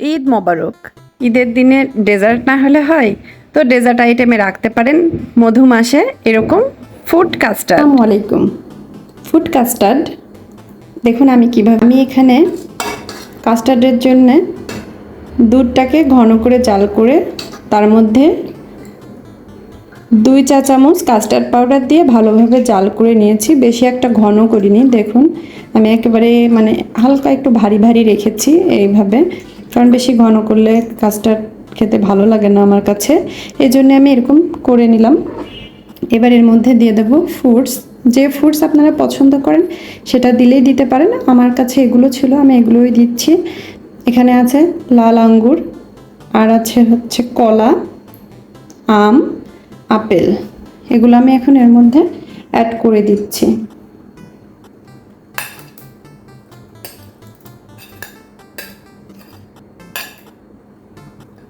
ঈদ মোবারক। ঈদের দিনে ডেজার্ট না হলে হয়। তো ডেজার্ট আইটেমে রাখতে পারেন মধু মাসে এরকম ফুড কাস্টার্ড। আলাইকুম। Food custard. দেখুন আমি কীভাবে আমি এখানে কাস্টার্ডের জন্যে দুধটাকে ঘন করে জাল করে তার মধ্যে দুই চা চামচ কাস্টার্ড পাউডার দিয়ে ভালোভাবে জাল করে নিয়েছি। বেশি একটা ঘন করিনি। দেখুন, আমি একেবারে মানে হালকা একটু ভারী ভারী রেখেছি এইভাবে। কারণ বেশি ঘন করলে কাস্টার্ড খেতে ভালো লাগে না আমার কাছে। এই জন্য আমি এরকম করে নিলাম। এবার এর মধ্যে দিয়ে দেবো ফ্রুটস যে ফ্রুটস আপনারা পছন্দ করেন, সেটা দিলেই দিতে পারেন। আমার কাছে এগুলো ছিল, আমি এগুলোই দিচ্ছি। এখানে আছে লাল আঙ্গুর, আর আছে হচ্ছে কলা, আম, আপেল। এগুলো আমি এখন এর মধ্যে অ্যাড করে দিচ্ছি।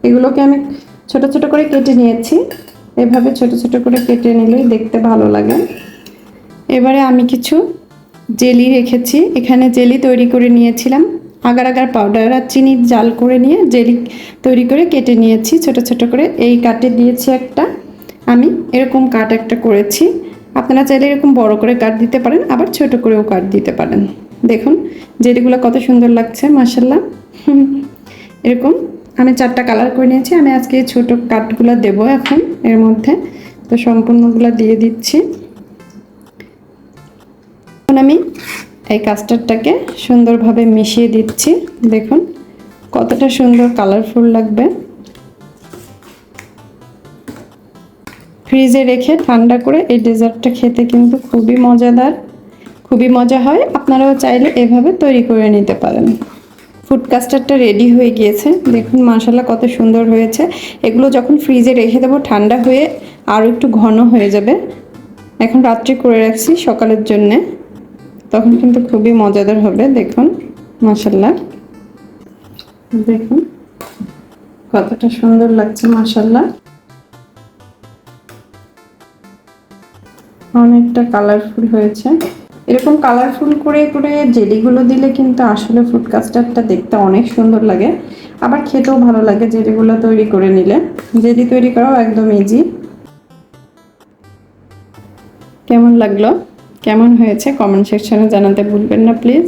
এগুলোকে আমি ছোট ছোট করে কেটে নিয়েছি। এভাবে ছোট ছোট করে কেটে নিলেই দেখতে ভালো লাগে। এবারে আমি কিছু জেলি রেখেছি। এখানে জেলি তৈরি করে নিয়েছিলাম। আগার আগার পাউডার আর চিনি জাল করে নিয়ে জেলি তৈরি করে কেটে নিয়েছি। ছোট ছোট করে এই কাটে দিয়েছি একটা। আমি এরকম কাট একটা করেছি। আপনারা চাইলে এরকম বড় করে কাট দিতে পারেন, আবার ছোট করেও কাট দিতে পারেন। দেখুন, জেলিগুলো কত সুন্দর লাগছে মাসাল্লাহ এরকম আমি চারটা কালার করে নিয়েছি। আমি আজকে এই ছোটো কাটগুলো দেবো এখন এর মধ্যে। তো সম্পূর্ণগুলো দিয়ে দিচ্ছি। এখন আমি এই কাস্টার্ডটাকে সুন্দরভাবে মিশিয়ে দিচ্ছি। দেখুন, কতটা সুন্দর কালারফুল লাগবে। ফ্রিজে রেখে ঠান্ডা করে এই ডেজার্টটা খেতে কিন্তু খুবই মজাদার, খুবই মজা হয়। আপনারাও চাইলে এভাবে তৈরি করে নিতে পারেন। ফুড কাস্টার্ডটা রেডি হয়ে গিয়েছে। দেখুন মশলা কত সুন্দর হয়েছে। এগুলো যখন ফ্রিজে রেখে দেবো, ঠান্ডা হয়ে আরও একটু ঘন হয়ে যাবে। এখন রাত্রে করে রাখছি সকালের জন্যে। তখন কিন্তু খুবই মজাদার হবে, দেখুন মাসাল্লাহ দেখুন, কতটা সুন্দর লাগছে মাসাল্লাহ অনেকটা কালারফুল হয়েছে। এরকম কালারফুল করে করে জেলিগুলো দিলে কিন্তু আসলে ফ্রুট কাস্টার্ডটা দেখতে অনেক সুন্দর লাগে। আবার খেতেও ভালো লাগে জেলিগুলো তৈরি করে নিলে। জেলি তৈরি করাও একদম ইজি কেমন লাগল? কেমন হয়েছে? কমেন্ট সেকশনে জানাতে ভুলবেন না প্লিজ